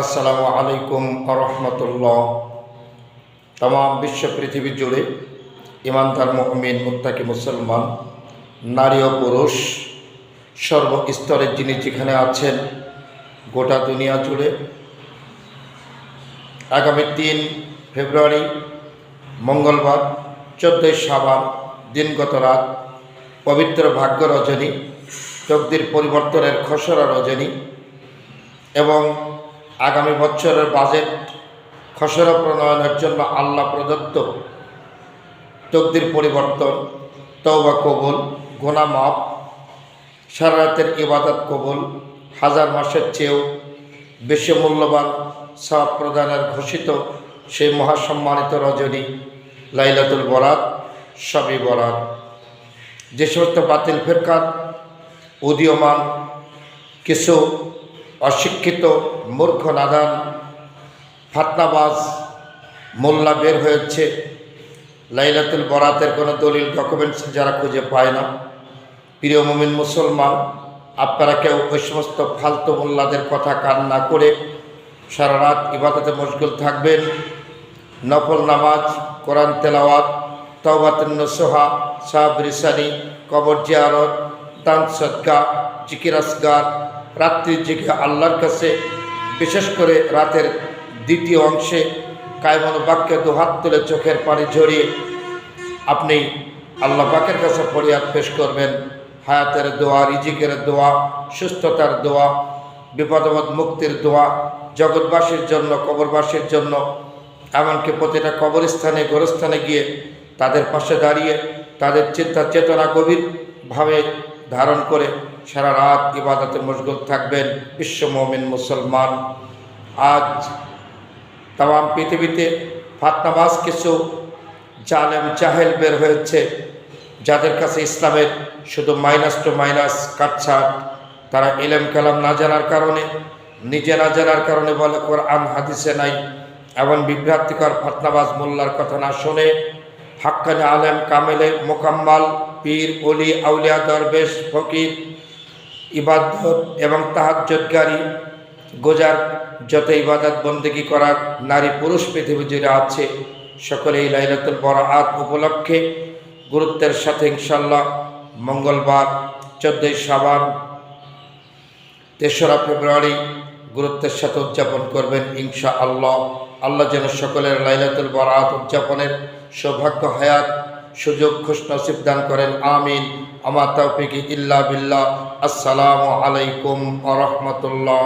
আসসালামু আলাইকুম আরহামতুল্লাহ। তাম বিশ্ব পৃথিবী জুড়ে ইমানদার মহমিন মুত্তাকি মুসলমান, নারী ও পুরুষ, সর্বস্তরের যিনি যেখানে আছেন, গোটা দুনিয়া জুড়ে, আগামী তিন ফেব্রুয়ারি, মঙ্গলবার, চোদ্দোই সাবান দিনগত রাত, পবিত্র ভাগ্য রজনী তকদির পরিবর্তনের খসড়া রজনী এবং আগামী বছরের বাজেট খসড়া প্রণয়নের জন্য আল্লাহ প্রদত্ত তকদির পরিবর্তন, তওবা কবুল গোনা মাপ সারা রাতের ইবাদত কবুল, হাজার মাসের চেয়েও বেশি মূল্যবান সব প্রদানের ঘোষিত সেই মহাসম্মানিত রজনী লাইলাতুল বরাত, সবই বরাত। যে সমস্ত বাতিল ফেরকাত উদীয়মান কিছু অশিক্ষিত, মূর্খ, নাদান, ফাতনাবাজ, মোল্লা বের হয়েছে। লাইলাতুল বরাতের কোনো দলিল ডকুমেন্টস যারা খুঁজে পায় না। প্রিয় মুমিন মুসলমান, আপনারা কেউ ওই সমস্ত ফালতু মোল্লাদের কথা কান না করে সারা রাত ইবাদতে মশগুল থাকবেন। নফল নামাজ, কোরআন তেলাওয়াত তওবাতুন সোহা সাহাব রিসানি, কবর জিয়ারত, দান সদকা, জিকির আসগার রাত্রির জিকে আল্লাহর কাছে, বিশেষ করে রাতের দ্বিতীয় অংশে কায়মন বাক্যে দুহাত তুলে চোখের পানি ঝরিয়ে আপনি আল্লাহ পাকের কাছে ফরিয়াদ পেশ করবেন। হায়াতের দোয়া, রিজিকের দোয়া, সুস্থতার দোয়া বিপদবদ মুক্তির দোয়া, জগৎবাসীর জন্য, কবরবাসীর জন্য, এমনকি প্রতিটা কবরস্থানে, গোরস্থানে গিয়ে তাদের পাশে দাঁড়িয়ে তাদের চিন্তা চেতনা গভীরভাবে ধারণ করে সারা রাত ইবাদতে মশগুল থাকবেন, বিশ্ব মমিন মুসলমান। আজ তাম পৃথিবীতে ফাতনাবাজ কিছু জালেম জাহেল বের হয়েছে, যাদের কাছে ইসলামের শুধু মাইনাস টু মাইনাস কাটছাট। তারা এলেম কালাম না জানার কারণে, নিজে না জানার কারণে বলে কোরআন, হাদিসে নাই। এমন বিভ্রান্তিকর ফাতনাবাজ মোল্লার কথা না শুনে হাক্কানি আলেম কামেলে মোকাম্মাল, পীর অলি আউলিয়া, দরবেশ, ফকির ইবাদত এবং তাহাজ্জতকারী গোজার যত ইবাদত বন্দেগি করার নারী পুরুষ পৃথিবী জুড়ে আছে সকলে এই লাইলাতুল বরাআত উপলক্ষে গুরুত্বের সাথে ইনশাল্লাহ মঙ্গলবার চোদ্দোই সাবান তেসরা ফেব্রুয়ারি গুরুত্বের সাথে উদযাপন করবেন ইনশা আল্লাহ আল্লাহ যেন সকলের লাইলাতুল বরাত উদযাপনের সৌভাগ্য, হায়াত সুযোগ খুশ নসিব দান করেন আমিন। আমার তৌফিক ইল্লা বিল্লাহ। আসসালামু আলাইকুম আ রহমতুল্লাহ।